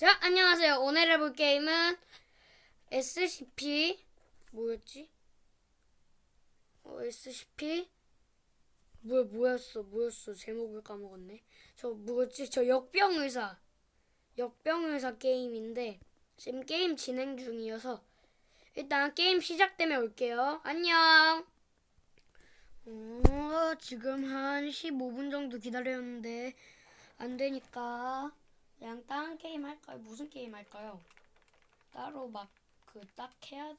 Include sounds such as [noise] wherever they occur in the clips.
자, 안녕하세요. 오늘 해볼 게임은 SCP 뭐였지? 어, SCP 뭐야 뭐였어 뭐였어 제목을 까먹었네. 저 뭐였지? 저 역병 의사 역병 의사 게임인데 지금 게임 진행 중이어서 일단 게임 시작되면 올게요. 안녕. 어, 지금 한 15분 정도 기다렸는데 안 되니까 그냥 다른 게임 할까요? 무슨 게임 할까요? 따로 막 그 딱 해야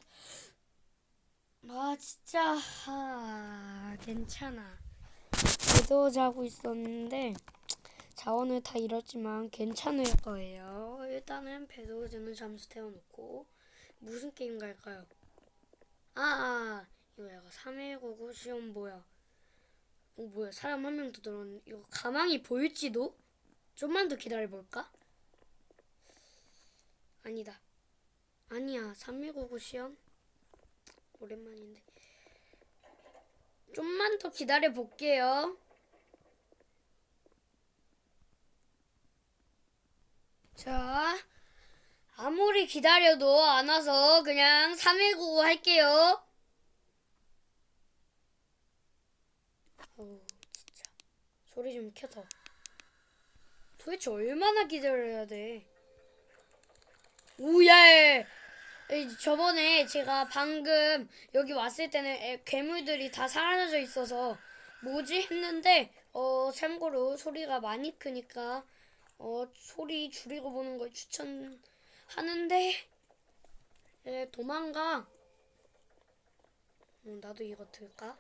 아 진짜 아, 괜찮아. 제도 자고 있었는데 자원을 다 잃었지만 괜찮을 거예요. 일단은 배도저는 잠수 태워놓고 무슨 게임 갈까요? 아, 아 이거 약간 3199 시험 뭐야? 어 뭐야 사람 한 명더 들어왔는데 이거 가망이 보일지도? 좀만 더 기다려볼까? 아니다. 아니야. 3199 시연? 오랜만인데. 좀만 더 기다려볼게요. 자, 아무리 기다려도 안 와서 그냥 3199 할게요. 어우, 진짜. 소리 좀 켜서. 도대체 얼마나 기다려야 돼? 우야! 저번에 제가 방금 여기 왔을 때는 애- 괴물들이 다 사라져 있어서 뭐지 했는데 어 참고로 소리가 많이 크니까 어 소리 줄이고 보는 걸 추천하는데 에 도망가. 어, 나도 이거 들까?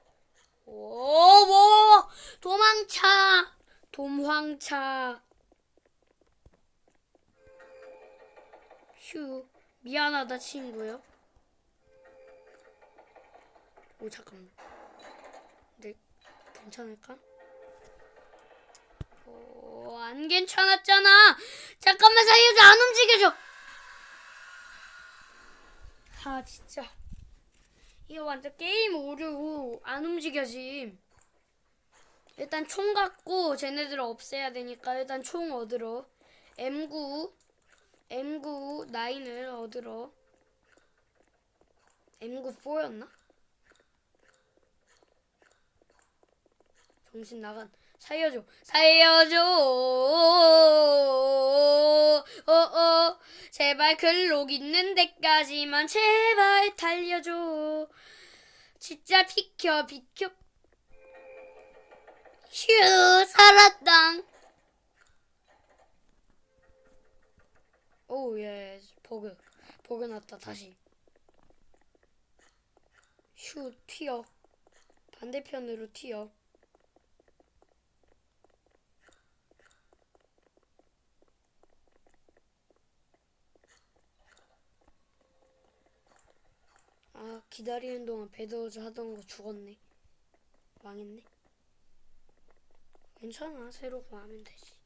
오, 뭐 도망차, dom황차. 휴, 미안하다 친구요. 오 잠깐만. 네, 괜찮을까? 오, 안 괜찮았잖아. 잠깐만 살려줘, 안 움직여줘. 아 진짜. 이거 완전 게임 오류 안 움직여짐. 일단 총 갖고 쟤네들 을 없애야 되니까 일단 총 얻으러 M9 M9 9을 얻으러 M9 4였나? 정신 나간. 살려줘. 살려줘. 어어. 제발 글록 있는 데까지만 제발 달려줘. 진짜 비켜 비켜. 휴 살았당 오, 예, 버그. 버그 났다, 다시. 휴, 튀어. 반대편으로 튀어. 아, 기다리는 동안 배드워즈 하던 거 죽었네. 망했네. 괜찮아, 새로 구하면 되지.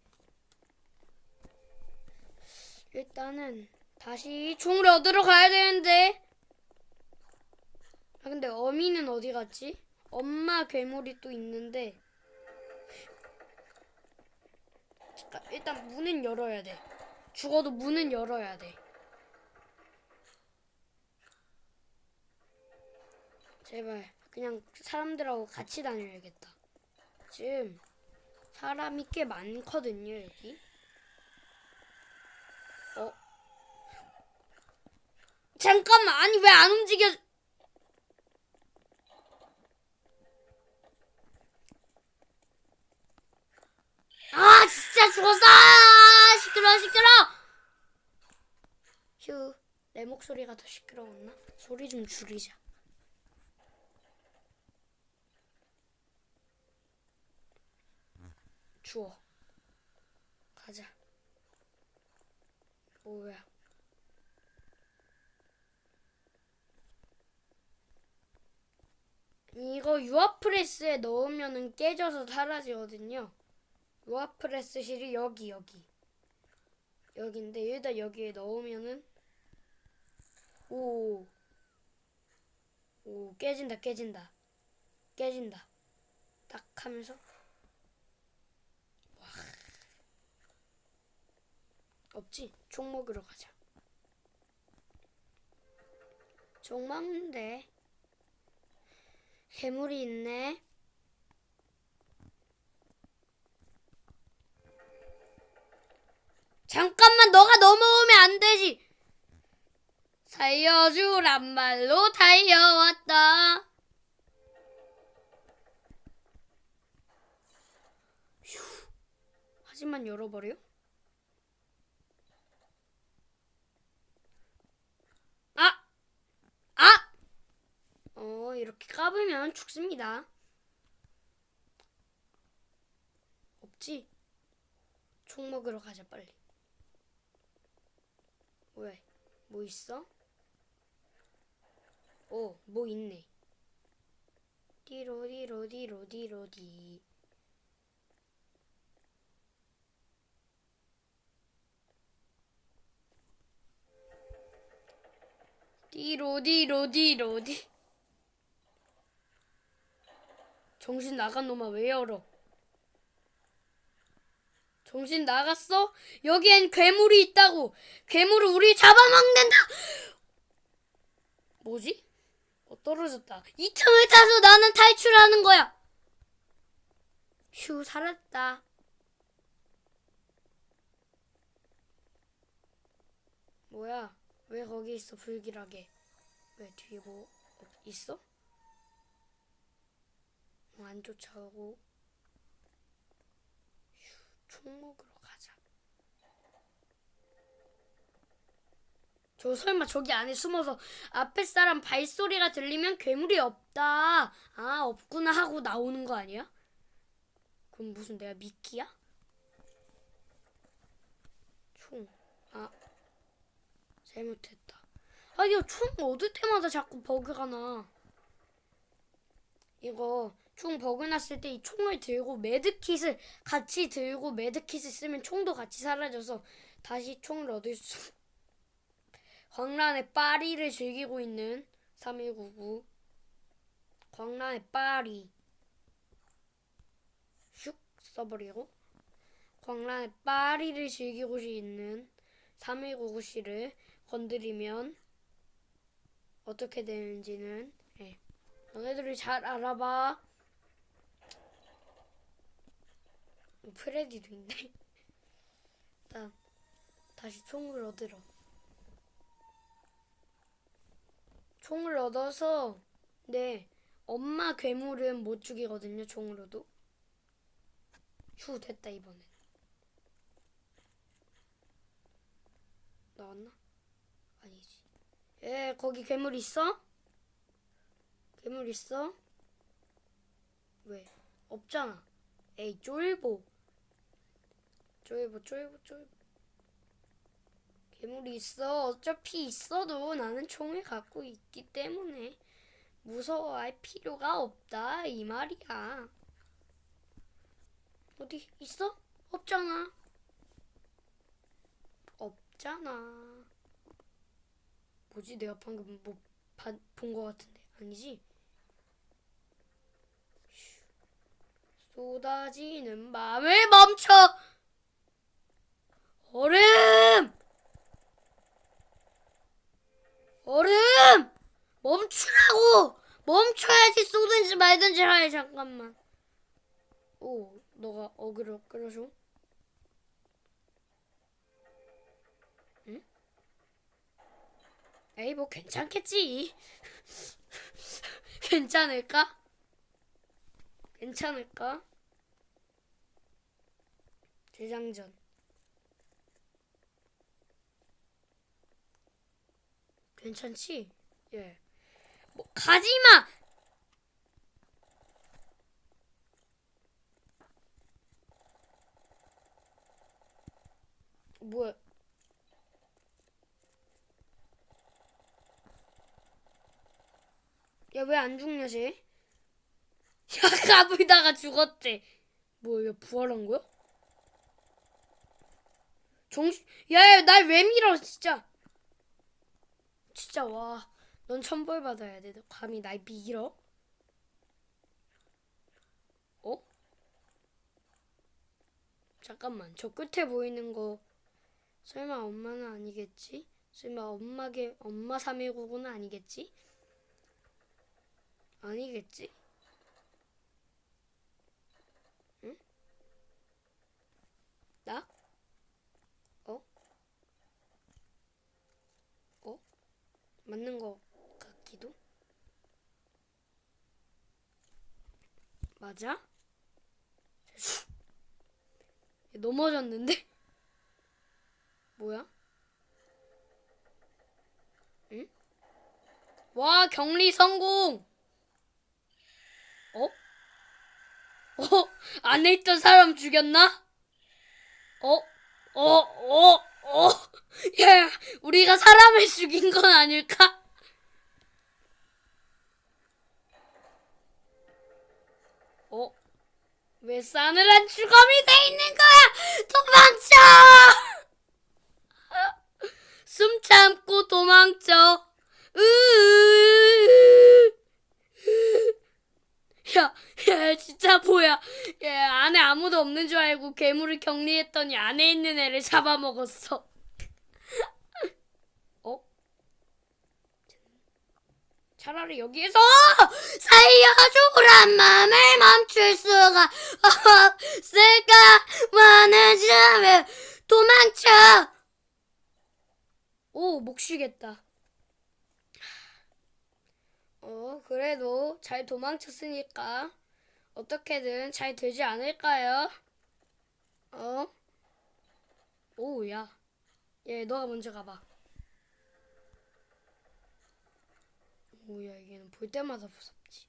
일단은 다시 총을 얻으러 가야 되는데. 아 근데 어미는 어디 갔지? 엄마 괴물이 또 있는데. 잠깐 일단 문은 열어야 돼. 죽어도 문은 열어야 돼. 제발 그냥 사람들하고 같이 다녀야겠다. 지금 사람이 꽤 많거든요 여기. 잠깐만, 아니 왜 안 움직여? 아, 진짜 죽었어! 아, 시끄러, 시끄러! 휴, 내 목소리가 더 시끄러웠나? 소리 좀 줄이자. 주워. 가자. 뭐야? 이거 유아프레스에 넣으면은 깨져서 사라지거든요. 유아프레스 실이 여기 여기 여기인데 일단 여기에 넣으면은 오. 오 깨진다 깨진다 깨진다 딱 하면서 없지? 총 먹으러 가자. 총 먹는데 괴물이 있네. 잠깐만 너가 넘어오면 안 되지. 살려주란 말로 달려왔다. 휴. 하지만 열어버려? 아! 아! 어, 이렇게 까불면 죽습니다. 없지? 총 먹으러 가자, 빨리. 왜? 뭐 있어? 오, 뭐 있네. 디로디로 디로 디로 디. 디로 디로 디로 디. 정신 나간 놈아 왜 열어? 정신 나갔어? 여기엔 괴물이 있다고. 괴물을 우리 잡아먹는다. 뭐지? 어, 떨어졌다. 이 틈을 타서 나는 탈출하는 거야. 휴, 살았다. 뭐야? 왜 거기 있어, 불길하게? 왜 뒤에 뭐 없- 있어? 어, 안 쫓아오고. 휴, 총 먹으러 가자. 저 설마 저기 안에 숨어서 앞에 사람 발소리가 들리면 괴물이 없다. 아, 없구나 하고 나오는 거 아니야? 그럼 무슨 내가 미끼야? 총. 아. 잘못했다. 아, 이거 총 얻을 때마다 자꾸 버그가 나. 이거 총 버그 났을 때 이 총을 들고 매드킷을 같이 들고 매드킷을 쓰면 총도 같이 사라져서 다시 총을 얻을 수. [laughs] 광란의 파리를 즐기고 있는 3199. 광란의 파리. 슉 써버리고. 광란의 파리를 즐기고 있는 3199 씨를 건드리면 어떻게 되는지는 예. 너네들이 잘 알아봐. 어, 프레디도 있네. 일단 다시 총을 얻으러. 총을 얻어서 네 엄마 괴물은 못 죽이거든요 총으로도. 휴 됐다 이번엔. 나왔나? 아니지. 예, 거기 괴물 있어? 괴물 있어? 왜? 없잖아. 에이, 쫄보. 쫄보, 쫄보, 쫄보. 괴물이 있어. 어차피 있어도 나는 총을 갖고 있기 때문에 무서워할 필요가 없다. 이 말이야. 어디 있어? 없잖아. 없잖아. 뭐지? 내가 방금 뭐본거 같은데 아니지? 휴. 쏟아지는 밤을 멈춰. 얼음! 얼음! 멈추라고! 멈춰야지 쏘든지 말든지 하래 잠깐만. 오, 너가 어그로 끌어줘. 에이 뭐 괜찮겠지. [laughs] 괜찮을까? 괜찮을까? 대장전. 괜찮지? 예. 뭐 가지마. 뭐야? 야 왜 안 죽냐 쟤? [laughs] 야 까불다가 죽었대. 뭐야 부활한 거야? 정신 야 야 날 왜 밀어 진짜. 진짜 와. 넌 천벌 받아야 돼. 너 감히 날 밀어? 어? 잠깐만. 저 끝에 보이는 거 설마 엄마는 아니겠지? 설마 엄마게 엄마 319는 아니겠지? 아니겠지? 응? 나? 어? 어? 맞는 거 같기도? 맞아? 얘 넘어졌는데? 뭐야? 응? 와, 격리 성공! 어? 어? 안에 있던 사람 죽였나? 어? 어? 어? 어? [laughs] 야, 우리가 사람을 죽인 건 아닐까? 어? 왜 싸늘한 주검이 돼 있는 거야? 도망쳐! 숨 참고 도망쳐. 으으으으. 야, 야, 진짜 뭐야? 야, 안에 아무도 없는 줄 알고 괴물을 격리했더니 안에 있는 애를 잡아먹었어. [laughs] 어? 차라리 여기에서 살려주란 맘을 멈출 수가 없을까? 많으자면 도망쳐. 오, 목 쉬겠다. 어, 그래도 잘 도망쳤으니까 어떻게든 잘 되지 않을까요? 어? 오, 야. 얘, 너가 먼저 가봐. 오야, 얘는 볼 때마다 무섭지.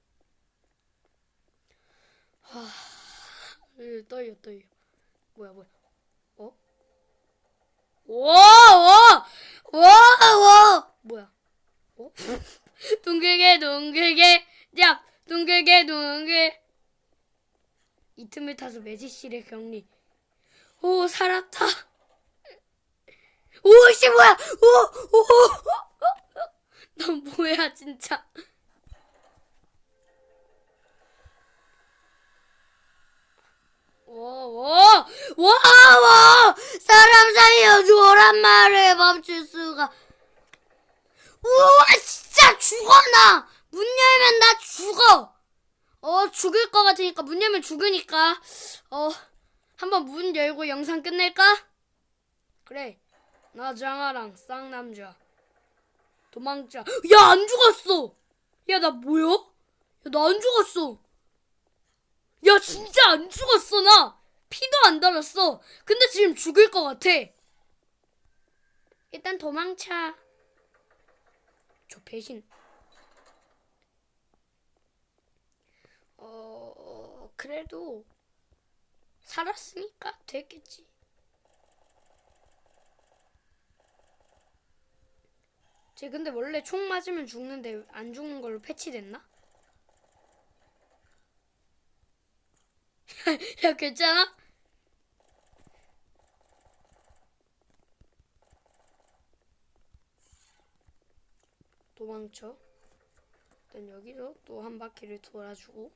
하, 으, 떨려, 떨려. 뭐야, 뭐야. 어? 와, 와! 와, 와! 뭐야? 어? [laughs] 둥글게, 둥글게, 야! 둥글게, 둥글. 이 틈을 타서 매지씨를 격리. 오, 살았다. 오, 씨, 뭐야! 오, 오! [laughs] 넌 뭐야, 진짜. 와, 와, 와, 와! 사람 살려줘란 말을 멈출 수가. 우와, 진짜 죽어, 나! 문 열면 나 죽어! 어, 죽을 것 같으니까, 문 열면 죽으니까, 어, 한번 문 열고 영상 끝낼까? 그래. 나 장아랑 쌍남자. 도망자. 야, 안 죽었어! 야, 나 뭐야? 야, 나 안 죽었어! 야, 진짜 안 죽었어, 나! 피도 안 달았어! 근데 지금 죽을 것 같아! 일단 도망쳐. 저 배신. 어, 그래도 살았으니까 됐겠지. 쟤 근데 원래 총 맞으면 죽는데 안 죽는 걸로 패치됐나? [laughs] 야, 괜찮아? 도망쳐. 일단 여기서 또 한 바퀴를 돌아주고.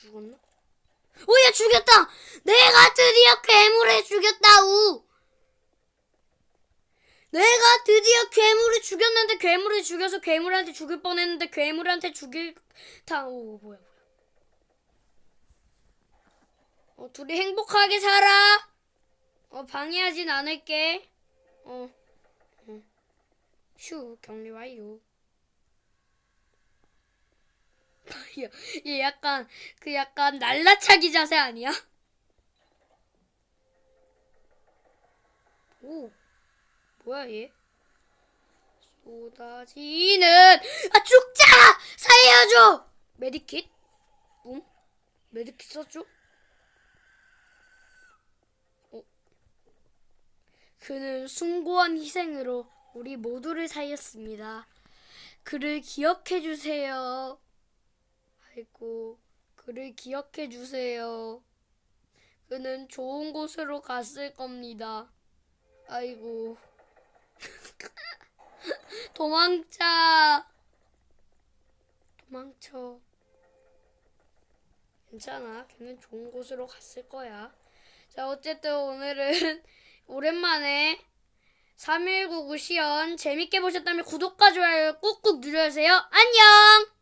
죽었나? 오야 죽였다! 내가 드디어 괴물을 죽였다우! 내가 드디어 괴물을 죽였는데 괴물을 죽여서 괴물한테 죽을 뻔했는데 괴물한테 죽일 다오 뭐야 뭐야 어 둘이 행복하게 살아 어 방해하진 않을게 어, 어. 휴 격리 완료 얘, 얘 약간 그 약간 날라차기 자세 아니야? 오 뭐야 얘? 쏟아지는 아 죽잖아 살려줘! 메디킷? 응? 메디킷 써줘 어? 그는 숭고한 희생으로 우리 모두를 살렸습니다. 그를 기억해 주세요 아이고 그를 기억해 주세요 그는 좋은 곳으로 갔을 겁니다 아이고 [laughs] 도망쳐. 도망쳐. 괜찮아. 걔는 좋은 곳으로 갔을 거야. 자, 자, 어쨌든 오늘은 [laughs] 오랜만에 3199 시연 재밌게 보셨다면 구독과 좋아요 꾹꾹 눌러주세요. 안녕!